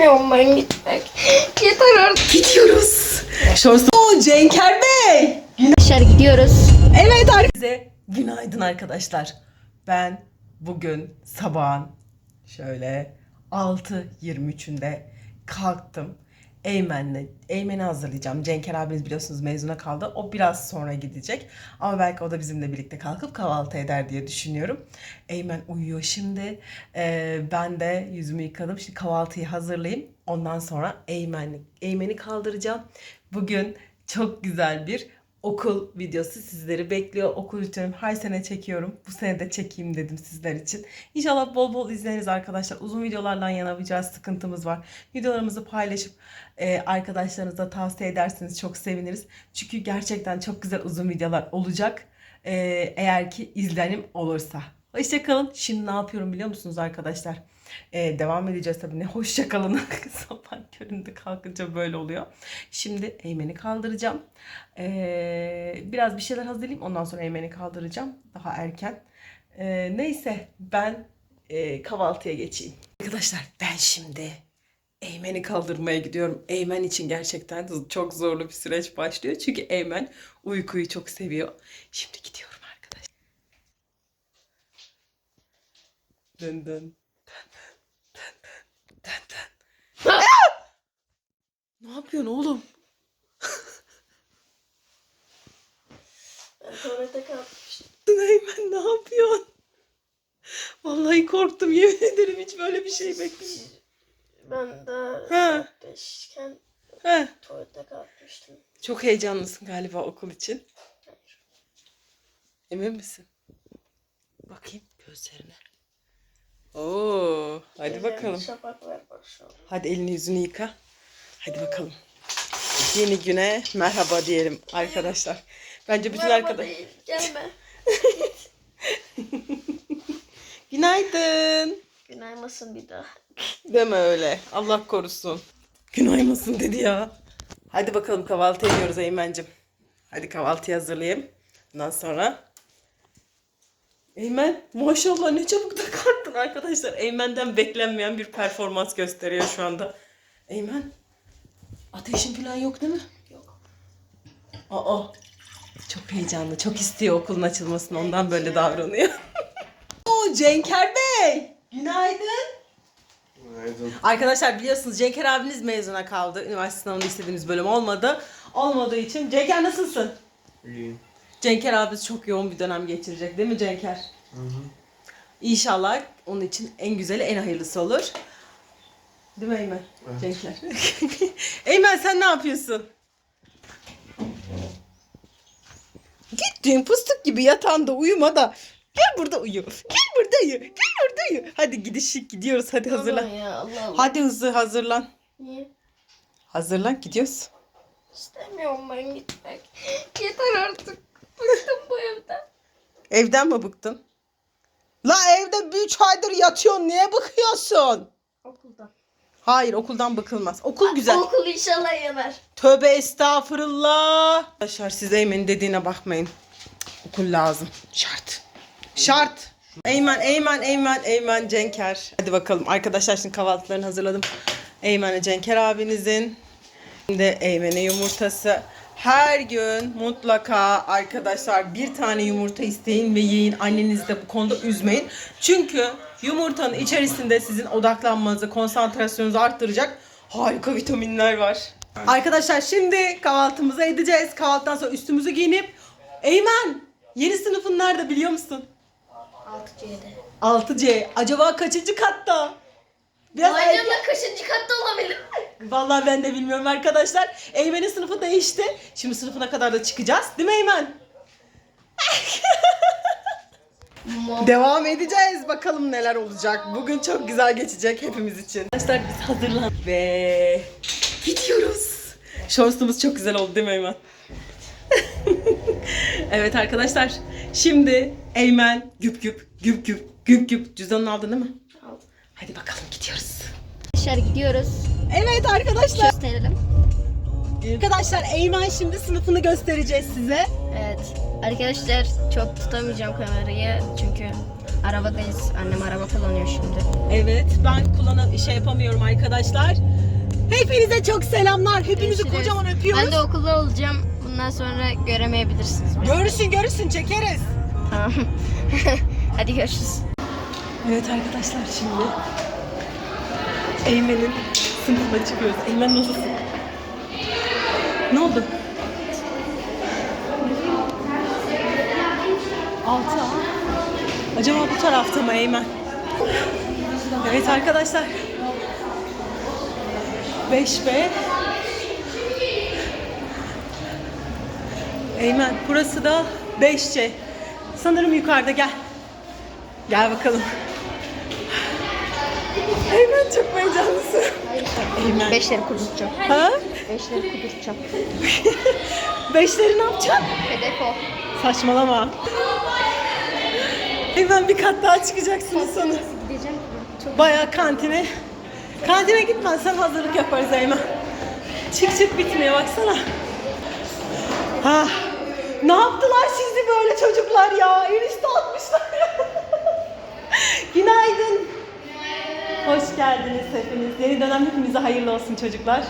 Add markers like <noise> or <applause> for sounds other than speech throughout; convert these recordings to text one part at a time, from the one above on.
İstemiyorum ben gitmek. Yeter artık. Gidiyoruz. Şorsu. Oo, Cenker Bey. Dışarı gidiyoruz. Evet herkese günaydın arkadaşlar. Ben bugün sabahın şöyle 6.23'ünde kalktım. Eymen'le, Eymen'i hazırlayacağım. Cenker abiniz biliyorsunuz mezuna kaldı. O biraz sonra gidecek. Ama belki o da bizimle birlikte kalkıp kahvaltı eder diye düşünüyorum. Eymen uyuyor şimdi. Ee, ben de yüzümü yıkadım. Şimdi kahvaltıyı hazırlayayım. Ondan sonra Eymen'i, Eymen'i kaldıracağım. Bugün çok güzel bir okul videosu sizleri bekliyor. Okul videomu her sene çekiyorum. Bu sene de çekeyim dedim sizler için. İnşallah bol bol izleriz arkadaşlar. Uzun videolardan yana biraz sıkıntımız var. Videolarımızı paylaşıp e, arkadaşlarınıza tavsiye ederseniz çok seviniriz. Çünkü gerçekten çok güzel uzun videolar olacak. E, eğer ki izlenim olursa. Hoşçakalın. Şimdi ne yapıyorum biliyor musunuz arkadaşlar? E, devam edeceğiz tabii. Ne hoşçakalın. <laughs> Sabah köründe kalkınca böyle oluyor. Şimdi Eymen'i kaldıracağım. Ee, biraz bir şeyler hazırlayayım. Ondan sonra Eymen'i kaldıracağım. Daha erken. Ee, neyse ben e, kahvaltıya geçeyim. Arkadaşlar ben şimdi Eymen'i kaldırmaya gidiyorum. Eymen için gerçekten çok zorlu bir süreç başlıyor. Çünkü Eymen uykuyu çok seviyor. Şimdi gidiyorum arkadaşlar. Dın dın. Dın. Aa! Ne yapıyorsun oğlum? Ben tuvalete kalkmıştım. Eymen ne yapıyorsun? Vallahi korktum yemin ederim hiç böyle bir şey beklemiyordum. Ben de Ha. beşken Heh, tuvalete kalkmıştım. Çok heyecanlısın galiba okul için. Hayır. Emin misin? Bakayım gözlerine. Oo, hadi Ellerimi bakalım. Şapaklar başlıyor. Hadi elini yüzünü yıka. Hadi bakalım. Yeni güne merhaba diyelim arkadaşlar. Bence bütün Merhaba arkadaş. değil, gelme. <laughs> Günaydın. Günaymasın bir daha. Deme öyle. Allah korusun. Günaymasın dedi ya. Hadi bakalım kahvaltı ediyoruz Eymen'cim. Hadi kahvaltıyı hazırlayayım. Ondan sonra Eymen maşallah ne çabuk da kalktın arkadaşlar. Eymen'den beklenmeyen bir performans gösteriyor şu anda. Eymen ateşin falan yok değil mi? Yok. Aa çok heyecanlı. Çok istiyor okulun açılmasını. Ondan böyle davranıyor. <laughs> Oo Cenker Bey. Günaydın. Günaydın. Arkadaşlar biliyorsunuz Cenker abiniz mezuna kaldı. Üniversite sınavında istediğimiz bölüm olmadı. Olmadığı için Cenker nasılsın? İyiyim. Cenker abimiz çok yoğun bir dönem geçirecek değil mi Cenker? İnşallah onun için en güzeli en hayırlısı olur. Değil mi Eymen? Evet. Cenker. <laughs> Eymen sen ne yapıyorsun? Gittin fıstık gibi yatağında uyuma da gel burada uyu. Gel burada uyu. Gel burada uyu. Hadi gidişik gidiyoruz hadi hazırlan. Aman ya Allah Allah. Hadi hızlı hazırlan. Niye? Hazırlan gidiyoruz. İstemiyorum ben gitmek. Yeter artık. Evden. Mi bıktın? La evde bir üç aydır yatıyorsun. Niye bıkıyorsun? Okuldan. Hayır okuldan bıkılmaz. Okul güzel. Okul inşallah yanar. Tövbe estağfurullah. Arkadaşlar siz Eymen'in dediğine bakmayın. Okul lazım. Şart. Şart. Eymen, Eymen, Eymen, Eymen, Cenker. Hadi bakalım. Arkadaşlar şimdi kahvaltılarını hazırladım. Eymen'e Cenker abinizin. Şimdi Eymen'e yumurtası. Her gün mutlaka arkadaşlar bir tane yumurta isteyin ve yiyin. Annenizi de bu konuda üzmeyin. Çünkü yumurtanın içerisinde sizin odaklanmanızı, konsantrasyonunuzu arttıracak harika vitaminler var. Arkadaşlar şimdi kahvaltımızı edeceğiz. Kahvaltıdan sonra üstümüzü giyinip Eymen yeni sınıfın nerede biliyor musun? 6 C'de. 6C. Acaba kaçıncı katta? Biraz erken- Acaba kaçıncı katta olabilir? Vallahi ben de bilmiyorum arkadaşlar. Eymen'in sınıfı değişti. Şimdi sınıfına kadar da çıkacağız. Değil mi Eymen? Devam edeceğiz. Bakalım neler olacak. Bugün çok güzel geçecek hepimiz için. Arkadaşlar biz hazırlan ve gidiyoruz. Şortumuz çok güzel oldu değil mi Eymen? <laughs> evet arkadaşlar. Şimdi Eymen güp güp güp güp güp güp cüzdanını aldın değil mi? Hadi bakalım gidiyoruz. Dışarı gidiyoruz. Evet arkadaşlar. Gösterelim. Arkadaşlar Eymen şimdi sınıfını göstereceğiz size. Evet. Arkadaşlar çok tutamayacağım kamerayı çünkü Arabadayız. Annem araba kullanıyor şimdi. Evet ben kullanam şey yapamıyorum arkadaşlar. Hepinize çok selamlar. Hepinizi Görüşürüz. kocaman öpüyoruz. Ben de okulda olacağım. Bundan sonra göremeyebilirsiniz beni. Görürsün görürsün çekeriz. Tamam. <laughs> Hadi görüşürüz. Evet arkadaşlar şimdi Eymen'in sınıfına çıkıyoruz. Eymen nasılsın? Ne oldu? Altı A. Acaba bu tarafta mı Eymen? Evet arkadaşlar. 5B. Eymen burası da 5C. Sanırım yukarıda gel. Gel bakalım. Çok heyecanlısın. Eymen. Beşleri kudurtacağım. Ha? Beşleri kudurtacağım. Beşleri ne yapacaksın? Hedef o. Saçmalama. Eymen bir kat daha çıkacaksınız sonra. Gideceğim. Çok Bayağı kantine. Kantine gitmezsen hazırlık yaparız Eymen. Çık çık bitmiyor baksana. Ha. Ne yaptılar sizi böyle çocuklar ya? En üstte atmışlar ya. <laughs> Günaydın. Hoş geldiniz hepiniz. Yeni dönem hepimize hayırlı olsun çocuklar.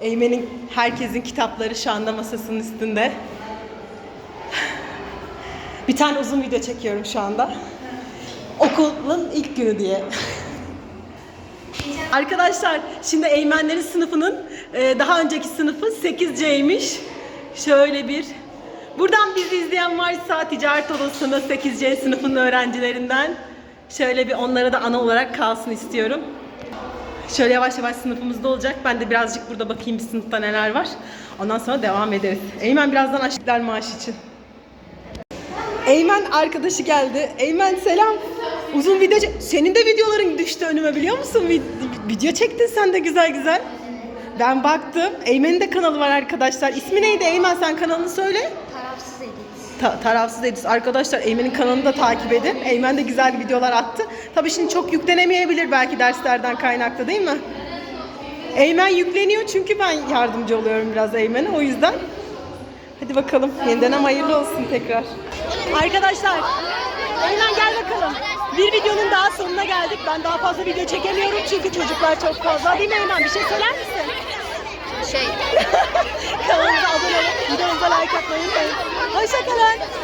Eymen'in herkesin kitapları şu anda masasının üstünde. Bir tane uzun video çekiyorum şu anda. Okulun ilk günü diye. Arkadaşlar şimdi Eymenlerin sınıfının e, daha önceki sınıfı 8C'ymiş. Şöyle bir. Buradan bizi izleyen varsa ticaret odasında 8C sınıfının öğrencilerinden şöyle bir onlara da ana olarak kalsın istiyorum. Şöyle yavaş yavaş sınıfımızda olacak. Ben de birazcık burada bakayım bir sınıfta neler var. Ondan sonra devam ederiz. Eymen birazdan aşıklar maaş için. Eymen arkadaşı geldi. Eymen selam. Uzun video Senin de videoların düştü önüme biliyor musun? Vi- video çektin sen de güzel güzel. Ben baktım. Eymen'in de kanalı var arkadaşlar. İsmi neydi Eymen sen kanalını söyle. Ta- tarafsız edis. Arkadaşlar Eymen'in kanalını da takip edin. Eymen de güzel videolar attı. Tabii şimdi çok yüklenemeyebilir belki derslerden kaynaklı değil mi? Eymen yükleniyor çünkü ben yardımcı oluyorum biraz Eymen'e o yüzden. Hadi bakalım. Yeniden ama hayırlı olsun tekrar. Arkadaşlar Eymen gel bakalım. Bir videonun daha sonuna geldik. Ben daha fazla video çekemiyorum çünkü çocuklar çok fazla. Değil mi Eymen? Bir şey söyler misin? Şey, <laughs> Kanalımıza abone olup videomuza like atmayı unutmayın. Hoşçakalın.